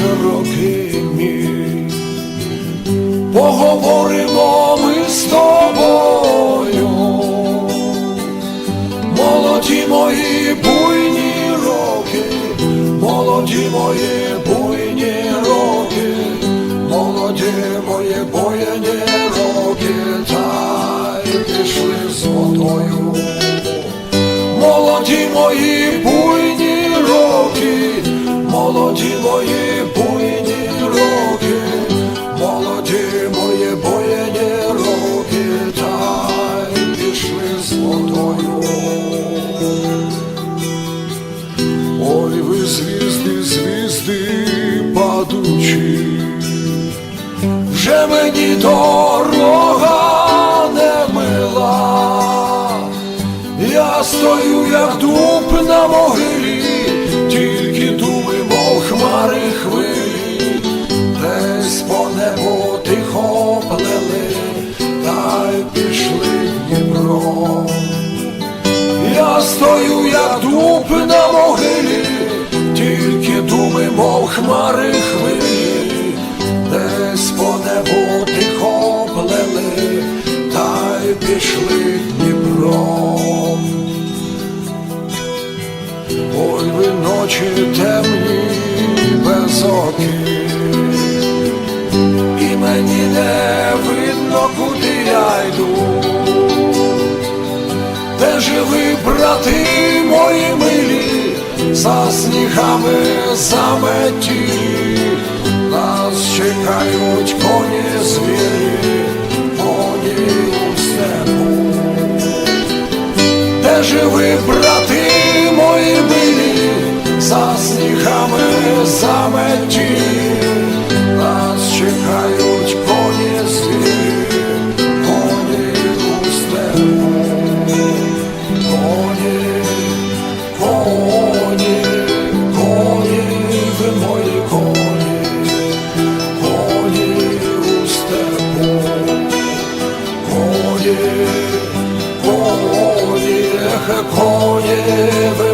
широкий мій, поговоримо ми з тобою, молоді мої буйні роки, молоді мої буйні роки, молоді мої буйні роки, та й пішли з водою, молоді мої буйні роки. Молоді мої ясні звізди падучі, вже мені дорога не мила, я стою, як дуб на могилі, тільки думи, мов хмари хвилі, десь по небу тихо плели, та й пішли в Дніпро. Я стою, як дуб на могилі хмари хвилі, десь по небу тихо плели, та й пішли Дніпром. Ой, ви ночі темні, безокі, і мені не видно, куди я йду. Де ж ви, брати мої милі, за снігами заметі, нас чекають коні звірі, коні у степу. Де ж ви, брати мої милі, за снігами заметі, нас чекають ви